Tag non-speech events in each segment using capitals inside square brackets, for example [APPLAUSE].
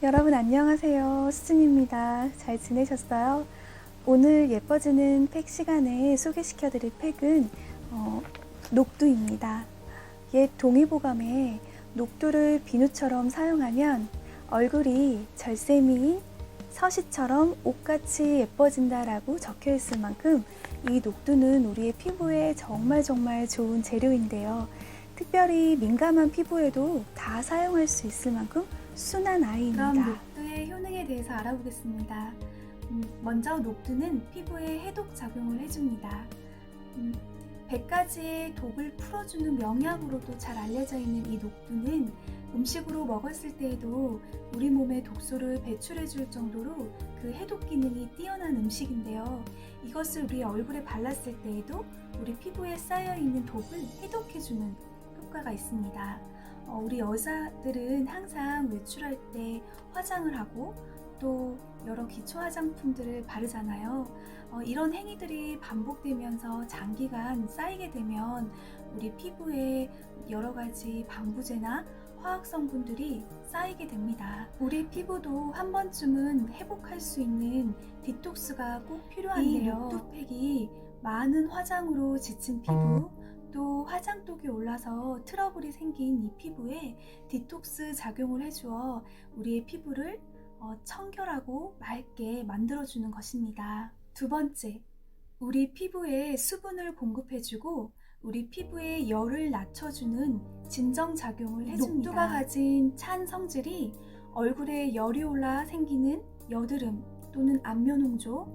여러분 안녕하세요. 수진입니다. 잘 지내셨어요? 오늘 예뻐지는 팩 시간에 소개시켜 드릴 팩은 어, 녹두입니다. 옛 동의보감에 녹두를 비누처럼 사용하면 얼굴이 절세미인 서시처럼 옷같이 예뻐진다라고 적혀 있을 만큼 이 녹두는 우리의 피부에 정말 정말 좋은 재료인데요. 특별히 민감한 피부에도 다 사용할 수 있을 만큼 순한 아이입니다. 그럼 녹두의 효능에 대해서 알아보겠습니다. 음, 먼저 녹두는 피부에 해독 작용을 해줍니다. 음, 100가지의 독을 풀어주는 명약으로도 잘 알려져 있는 이 녹두는 음식으로 먹었을 때에도 우리 몸에 독소를 배출해 줄 정도로 그 해독 기능이 뛰어난 음식인데요. 이것을 우리 얼굴에 발랐을 때에도 우리 피부에 쌓여 있는 독을 해독해 주는 효과가 있습니다. 어, 우리 여자들은 항상 외출할 때 화장을 하고 또 여러 기초 화장품들을 바르잖아요. 어, 이런 행위들이 반복되면서 장기간 쌓이게 되면 우리 피부에 여러 가지 방부제나 화학 성분들이 쌓이게 됩니다. 우리 피부도 한 번쯤은 회복할 수 있는 디톡스가 꼭 필요한데요. 이 녹두팩이 많은 화장으로 지친 피부, 또 화장독이 올라서 트러블이 생긴 이 피부에 디톡스 작용을 해주어 우리의 피부를 어, 청결하고 맑게 만들어주는 것입니다. 두 번째, 우리 피부에 수분을 공급해주고 우리 피부의 열을 낮춰주는 진정작용을 해줍니다. 녹두가 가진 찬 성질이 얼굴에 열이 올라 생기는 여드름 또는 안면 홍조,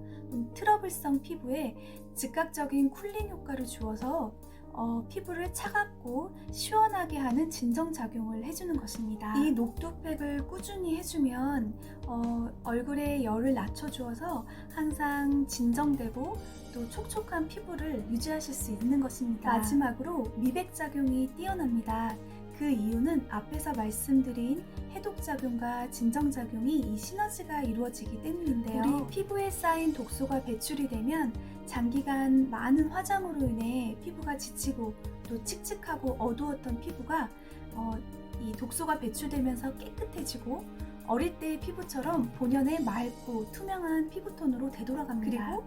트러블성 피부에 즉각적인 쿨링 효과를 주어서 어, 피부를 차갑고 시원하게 하는 진정작용을 해주는 것입니다. 이 녹두팩을 꾸준히 해주면 어, 얼굴에 열을 낮춰주어서 항상 진정되고 또 촉촉한 피부를 유지하실 수 있는 것입니다. 마지막으로 미백작용이 뛰어납니다. 그 이유는 앞에서 말씀드린 해독작용과 진정작용이 이 시너지가 이루어지기 때문인데요. 우리 피부에 쌓인 독소가 배출이 되면 장기간 많은 화장으로 인해 피부가 지치고 또 칙칙하고 어두웠던 피부가 어, 이 독소가 배출되면서 깨끗해지고 어릴 때의 피부처럼 본연의 맑고 투명한 피부톤으로 되돌아갑니다. 그리고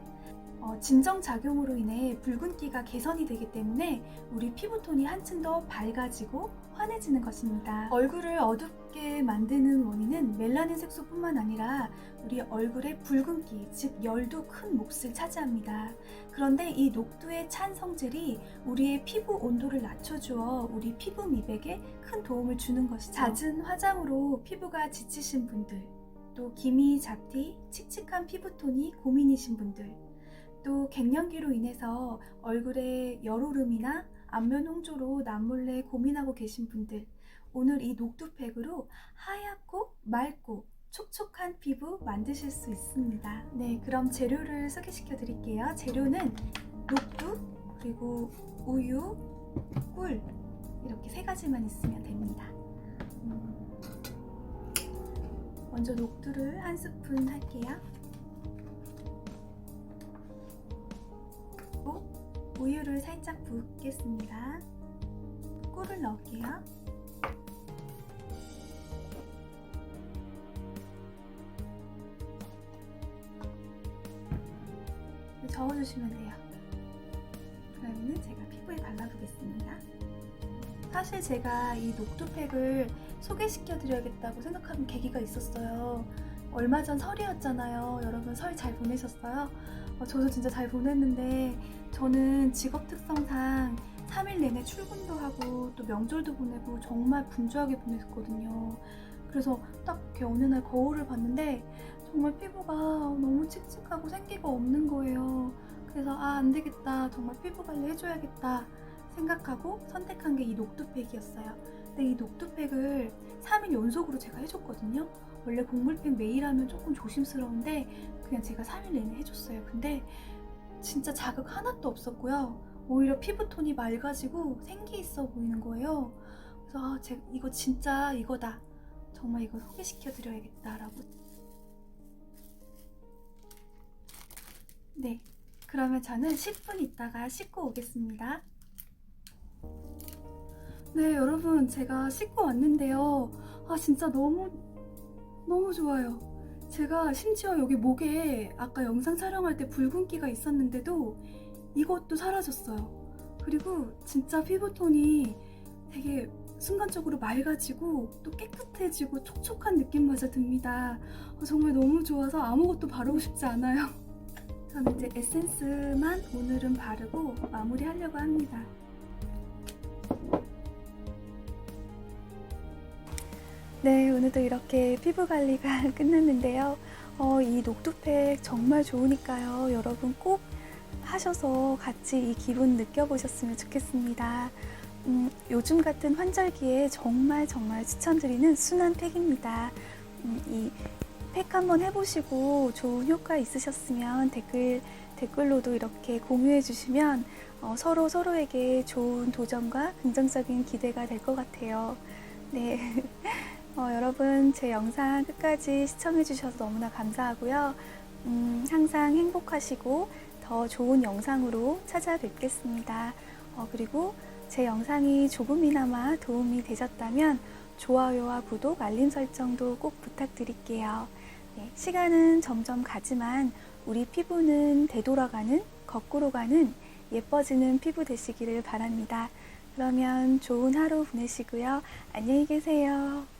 어, 진정 작용으로 인해 붉은기가 개선이 되기 때문에 우리 피부톤이 한층 더 밝아지고 환해지는 것입니다. 얼굴을 어둡게 만드는 원인은 멜라닌 색소뿐만 아니라 우리 얼굴의 붉은기, 즉 열도 큰 몫을 차지합니다. 그런데 이 녹두의 찬 성질이 우리의 피부 온도를 낮춰주어 우리 피부 미백에 큰 도움을 주는 것이죠. 잦은 화장으로 피부가 지치신 분들, 또 기미, 잡티, 칙칙한 피부톤이 고민이신 분들, 또 갱년기로 인해서 얼굴에 열오름이나 안면 홍조로 남몰래 고민하고 계신 분들 오늘 이 녹두팩으로 하얗고 맑고 촉촉한 피부 만드실 수 있습니다. 네, 그럼 재료를 소개시켜 드릴게요. 재료는 녹두, 그리고 우유, 꿀 이렇게 세 가지만 있으면 됩니다. 음, 먼저 녹두를 한 스푼 할게요. 우유를 살짝 붓겠습니다. 꿀을 넣을게요. 저어주시면 돼요. 그러면 제가 피부에 발라보겠습니다. 사실 제가 이 녹두팩을 소개시켜 드려야겠다고 생각하는 계기가 있었어요. 얼마 전 설이었잖아요. 여러분 설 잘 보내셨어요? 어, 저도 진짜 잘 보냈는데 저는 직업 특성상 3일 내내 출근도 하고 또 명절도 보내고 정말 분주하게 보냈거든요. 그래서 딱 어느 날 거울을 봤는데 정말 피부가 너무 칙칙하고 생기가 없는 거예요. 그래서 아, 안 되겠다. 정말 피부 관리 해줘야겠다. 생각하고 선택한 게 이 녹두팩이었어요. 근데 이 녹두팩을 3일 연속으로 제가 해줬거든요. 원래 곡물팩 매일 하면 조금 조심스러운데 그냥 제가 3일 내내 해줬어요. 근데 진짜 자극 하나도 없었고요. 오히려 피부톤이 맑아지고 생기 있어 보이는 거예요. 그래서 아, 제, 이거 진짜 이거다. 정말 이거 소개시켜 드려야겠다라고. 네. 그러면 저는 10분 있다가 씻고 오겠습니다. 네, 여러분, 제가 씻고 왔는데요. 아, 진짜 너무 너무 좋아요. 제가 심지어 여기 목에 아까 영상 촬영할 때 붉은기가 있었는데도 이것도 사라졌어요. 그리고 진짜 피부톤이 되게 순간적으로 맑아지고 또 깨끗해지고 촉촉한 느낌마저 듭니다. 어, 정말 너무 좋아서 아무것도 바르고 싶지 않아요. [LAUGHS] 저는 이제 에센스만 오늘은 바르고 마무리하려고 합니다. 네, 오늘도 이렇게 피부 관리가 [LAUGHS] 끝났는데요. 어, 이 녹두팩 정말 좋으니까요. 여러분 꼭 하셔서 같이 이 기분 느껴보셨으면 좋겠습니다. 음, 요즘 같은 환절기에 정말 정말 추천드리는 순한 팩입니다. 음, 이팩 한번 해보시고 좋은 효과 있으셨으면 댓글, 댓글로도 이렇게 공유해 주시면 어, 서로 서로에게 좋은 도전과 긍정적인 기대가 될 것 같아요. 네. [LAUGHS] 어, 여러분, 제 영상 끝까지 시청해주셔서 너무나 감사하고요. 음, 항상 행복하시고 더 좋은 영상으로 찾아뵙겠습니다. 어, 그리고 제 영상이 조금이나마 도움이 되셨다면 좋아요와 구독, 알림 설정도 꼭 부탁드릴게요. 네, 시간은 점점 가지만 우리 피부는 되돌아가는, 거꾸로 가는 예뻐지는 피부 되시기를 바랍니다. 그러면 좋은 하루 보내시고요. 안녕히 계세요.